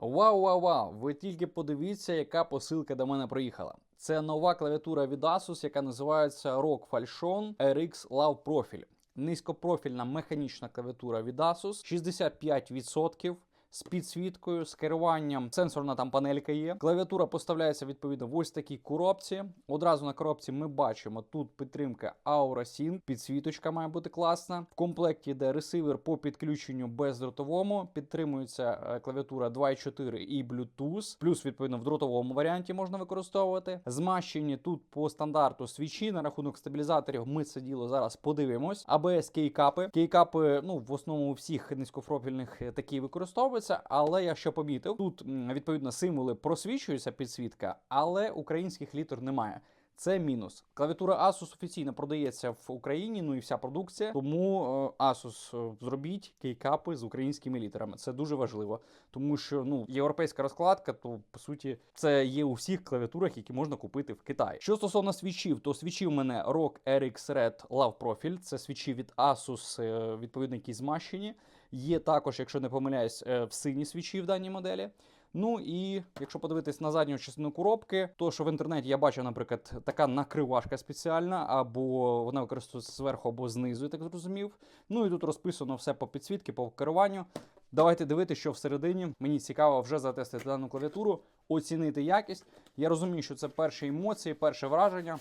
Вау, вау, вау! Ви тільки подивіться, яка посилка до мене приїхала. Це нова клавіатура від Asus, яка називається ROG Falchion RX Love Profile. Низькопрофільна механічна клавіатура від Asus, 65% з підсвіткою, з керуванням. Сенсорна там панелька є. Клавіатура поставляється відповідно в ось такій коробці. Одразу на коробці ми бачимо тут підтримка Aura Sync, підсвіточка має бути класна. В комплекті йде ресивер по підключенню бездротовому. Підтримується е, клавіатура 2.4 і Bluetooth. Плюс, відповідно, в дротовому варіанті можна використовувати. Змащені тут по стандарту свічі на рахунок стабілізаторів. Ми це діло зараз подивимось. ABS кейкапи. Кейкапи, ну в основному всіх низькопрофільних е, такі використовуються. Але я що помітив, тут відповідно символи просвічується підсвітка, але українських літер немає. Це мінус. Клавіатура Asus офіційно продається в Україні, ну і вся продукція. Тому е, Asus е, зробіть кейкапи з українськими літерами. Це дуже важливо, тому що ну європейська розкладка, то по суті це є у всіх клавіатурах, які можна купити в Китаї. Що стосовно свічів, то свічі в мене ROG RX Red Love Profile. Це свічі від Asus, е, відповідно, які змащені. Є також, якщо не помиляюсь, е, в сині свічі в даній моделі. Ну і якщо подивитись на задню частину коробки, то що в інтернеті я бачив, наприклад, така накривашка спеціальна, або вона використовується зверху або знизу, я так зрозумів. Ну і тут розписано все по підсвітки, по керуванню. Давайте дивитися, що всередині. Мені цікаво вже затестити дану клавіатуру, оцінити якість. Я розумію, що це перші емоції, перше враження.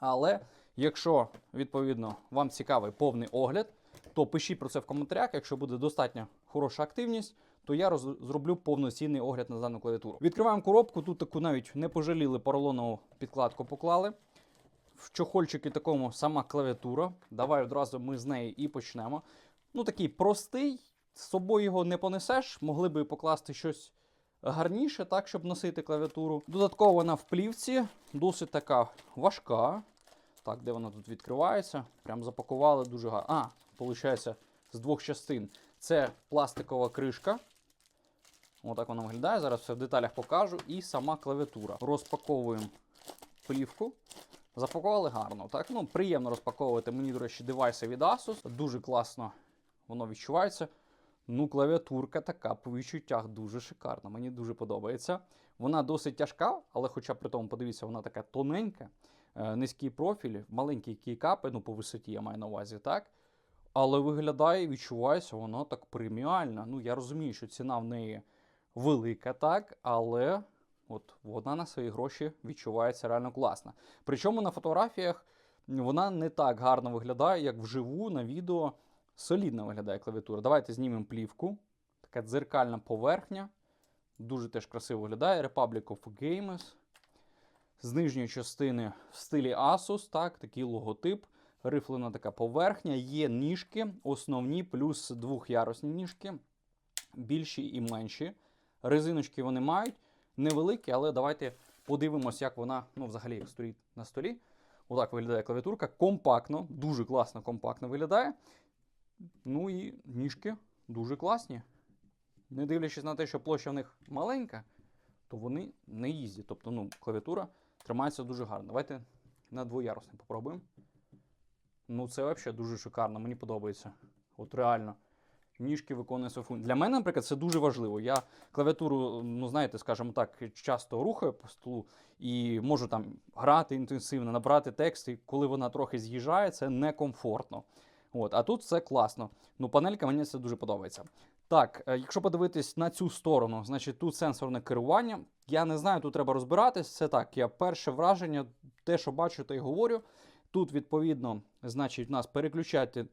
Але якщо відповідно вам цікавий повний огляд, то пишіть про це в коментарях. Якщо буде достатньо хороша активність, то я роз- зроблю повноцінний огляд на дану клавіатуру. Відкриваємо коробку. Тут таку навіть не пожаліли поролонову підкладку поклали. В чохольчики такому сама клавіатура. Давай одразу ми з неї і почнемо. Ну, такий простий, з собою його не понесеш. Могли би покласти щось гарніше, так, щоб носити клавіатуру. Додатково вона в плівці, досить така важка. Так, де вона тут відкривається? Прям запакували дуже гарно. А, виходить, з двох частин. Це пластикова кришка. Отак вона виглядає. Зараз все в деталях покажу. І сама клавіатура. Розпаковуємо плівку. Запакували гарно. Так, ну приємно розпаковувати. Мені, до речі, девайси від Asus. Дуже класно воно відчувається. Ну, клавіатурка така по відчуттях дуже шикарна. Мені дуже подобається. Вона досить тяжка, але хоча при тому, подивіться, вона така тоненька, е, низький профіль, маленькі кейкапи, ну по висоті я маю на увазі, так. Але виглядає і відчувається вона так преміальна. Ну, я розумію, що ціна в неї велика, так, але от вона на свої гроші відчувається реально класно. Причому на фотографіях вона не так гарно виглядає, як вживу на відео. Солідно виглядає клавіатура. Давайте знімемо плівку. Така дзеркальна поверхня. Дуже теж красиво виглядає. Republic of Games. З нижньої частини в стилі Asus, так, такий логотип. Рифлена така поверхня. Є ніжки, основні, плюс двохярусні ніжки. Більші і менші. Резиночки вони мають. Невеликі, але давайте подивимось, як вона ну, взагалі стоїть на столі. Отак виглядає клавіатурка. Компактно, дуже класно, компактно виглядає. Ну і ніжки дуже класні. Не дивлячись на те, що площа в них маленька, то вони не їздять. Тобто, ну, клавіатура тримається дуже гарно. Давайте на двоярусний попробуємо. Ну, це взагалі дуже шикарно, мені подобається. От реально. Ніжки виконує свою функцію. Для мене, наприклад, це дуже важливо. Я клавіатуру, ну знаєте, скажімо так, часто рухаю по столу і можу там грати інтенсивно, набрати текст, і коли вона трохи з'їжджає, це некомфортно. От, а тут все класно. Ну, панелька мені це дуже подобається. Так, е, якщо подивитись на цю сторону, значить тут сенсорне керування. Я не знаю, тут треба розбиратись. Це так, я перше враження, те, що бачу, те й говорю. Тут, відповідно, значить, у нас переключати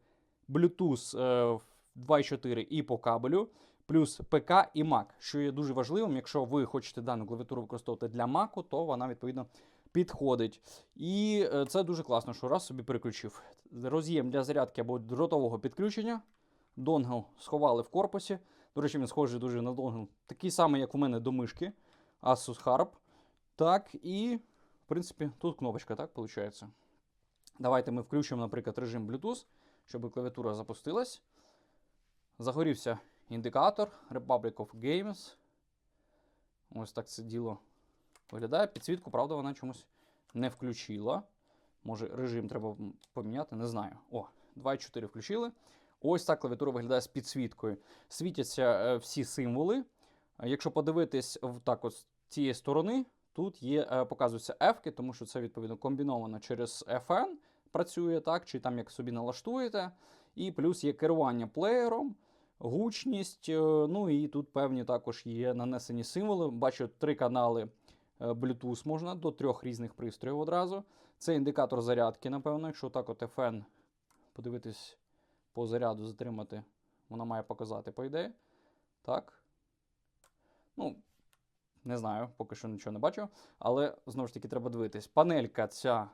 Bluetooth е, 2.4 і по кабелю, плюс ПК і Mac, що є дуже важливим. Якщо ви хочете дану клавіатуру використовувати для Mac, то вона відповідно підходить. І е, це дуже класно, що раз собі переключив. Роз'єм для зарядки або дротового підключення. Донгл сховали в корпусі. До речі, він схожий дуже на донгл. Такий самий, як у мене до мишки. Asus Harp. Так, і, в принципі, тут кнопочка, так, виходить. Давайте ми включимо, наприклад, режим Bluetooth, щоб клавіатура запустилась. Загорівся індикатор Republic of Games. Ось так це діло виглядає. Підсвітку, правда, вона чомусь не включила. Може, режим треба поміняти, не знаю. О, 2.4 включили. Ось так клавіатура виглядає з підсвіткою. Світяться е, всі символи. Якщо подивитись так з цієї сторони, тут є, е, показуються F, тому що це відповідно комбіновано через FN працює, так, чи там як собі налаштуєте. І плюс є керування плеєром, гучність. е, Ну і тут певні також є нанесені символи. Бачу три канали е, Bluetooth можна до трьох різних пристроїв одразу. Це індикатор зарядки, напевно, якщо так от FN подивитись по заряду, затримати, вона має показати, по ідеї. Так. Ну, не знаю, поки що нічого не бачу. Але знову ж таки треба дивитись. Панелька ця,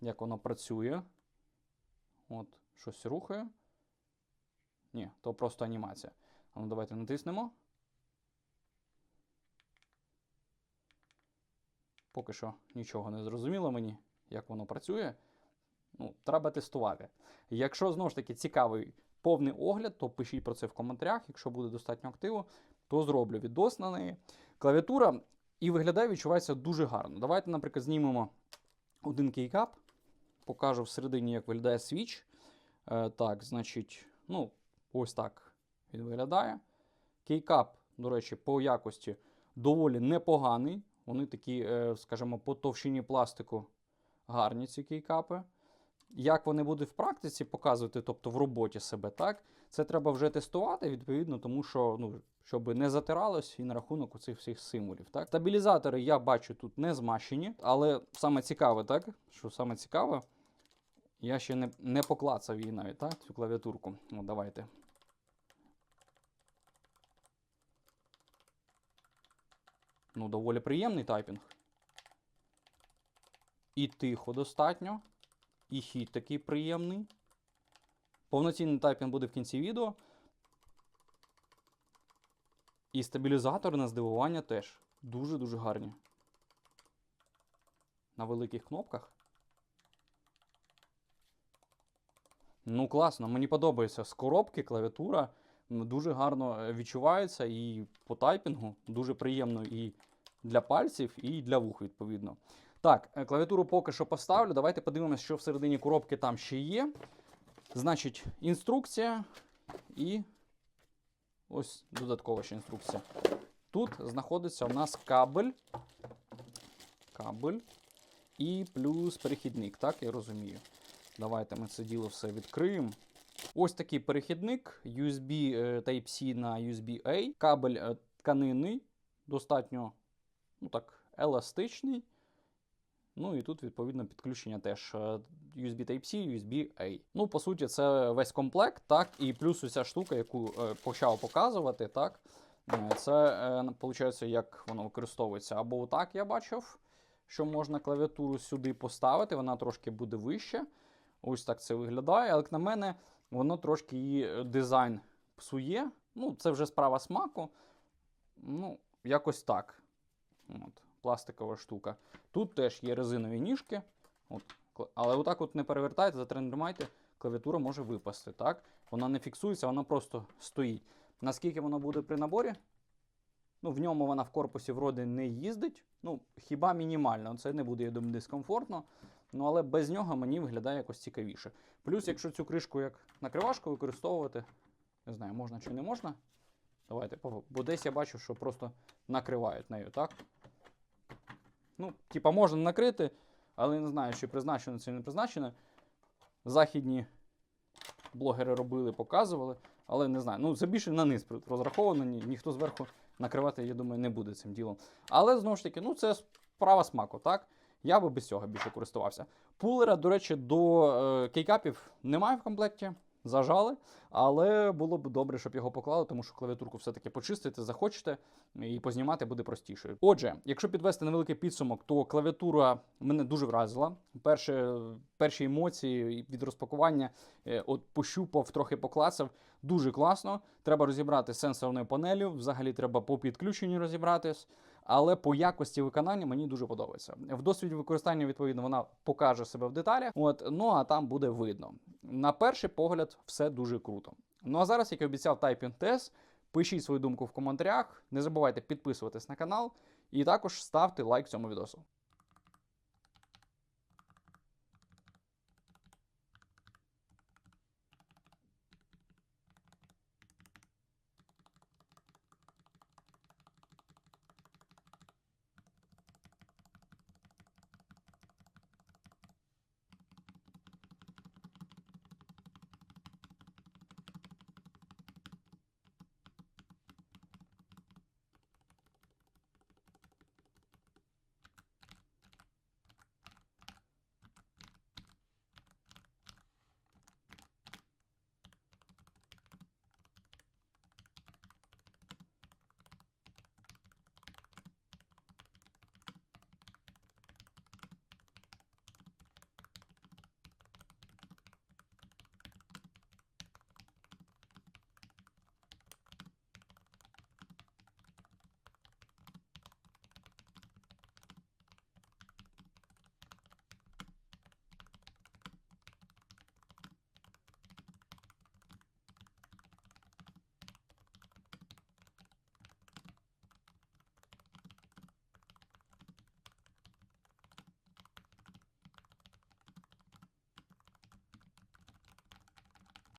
як вона працює. От, щось рухає. Ні, то просто анімація. Ну давайте натиснемо. Поки що нічого не зрозуміло мені, як воно працює. Ну, треба тестувати. Якщо знову ж таки цікавий повний огляд, то пишіть про це в коментарях. Якщо буде достатньо активу, то зроблю відос на неї. Клавіатура і виглядає, відчувається дуже гарно. Давайте, наприклад, знімемо один кейкап, покажу всередині, як виглядає свіч. Е, так, значить, ну, ось так він виглядає. Кейкап, до речі, по якості доволі непоганий. Вони такі, е, скажімо, по товщині пластику гарні ці кейкапи. Як вони будуть в практиці показувати, тобто в роботі себе, так? Це треба вже тестувати, відповідно, тому що, ну, щоб не затиралось і на рахунок оцих всіх символів. Так? Стабілізатори я бачу тут не змащені, але саме цікаве, так? Що саме цікаве, я ще не, не поклацав її навіть, так? Цю клавіатурку. От давайте. Ну, доволі приємний тайпінг. І тихо достатньо. І хід такий приємний. Повноцінний тайпінг буде в кінці відео. І стабілізатори на здивування теж дуже-дуже гарні. На великих кнопках. Ну, класно, мені подобається. З коробки клавіатура дуже гарно е, відчувається і по тайпінгу дуже приємно і для пальців, і для вух, відповідно. Так, е, клавіатуру поки що поставлю. Давайте подивимося, що всередині коробки там ще є. Значить, інструкція і ось додаткова ще інструкція. Тут знаходиться у нас кабель. Кабель і плюс перехідник, так я розумію. Давайте ми це діло все відкриємо. Ось такий перехідник USB е, Type-C на USB-A. Кабель е, тканинний, достатньо ну так, еластичний. Ну і тут, відповідно, підключення теж е, USB Type-C, USB-A. Ну, по суті, це весь комплект, так, і плюс уся штука, яку почав показувати, так. Це, виходить, як воно використовується. Або отак я бачив, що можна клавіатуру сюди поставити, вона трошки буде вище. Ось так це виглядає. Але як на мене, воно трошки її е, дизайн псує. Ну, це вже справа смаку. Ну, якось так. От, пластикова штука. Тут теж є резинові ніжки. От, але отак от не перевертайте, затримайте, клавіатура може випасти. Так? Вона не фіксується, вона просто стоїть. Наскільки воно буде при наборі? Ну, в ньому вона в корпусі вроде не їздить. Ну, хіба мінімально. Це не буде, я думаю, дискомфортно. Ну, але без нього мені виглядає якось цікавіше. Плюс, якщо цю кришку як накривашку використовувати, не знаю, можна чи не можна. Давайте, бо десь я бачу, що просто накривають нею, так? Ну, типа, можна накрити, але не знаю, чи призначено чи не призначено. Західні блогери робили, показували, але не знаю. Ну, це більше на низ розраховано, ні, ніхто зверху накривати, я думаю, не буде цим ділом. Але знову ж таки, ну це справа смаку, так? Я би без цього більше користувався. Пулера, до речі, до е, кейкапів немає в комплекті. Зажали, але було б добре, щоб його поклали, тому що клавіатурку все-таки почистити захочете і познімати буде простіше. Отже, якщо підвести невеликий підсумок, то клавіатура мене дуже вразила. Перші, перші емоції від розпакування, е, от пощупав, трохи поклацав. Дуже класно. Треба розібрати сенсорною панелю. Взагалі треба по підключенню розібратись. Але по якості виконання мені дуже подобається. В досвіді використання, відповідно, вона покаже себе в деталях. От, ну а там буде видно. На перший погляд, все дуже круто. Ну а зараз, як і обіцяв, Typing Test, Пишіть свою думку в коментарях. Не забувайте підписуватись на канал і також ставте лайк цьому відео.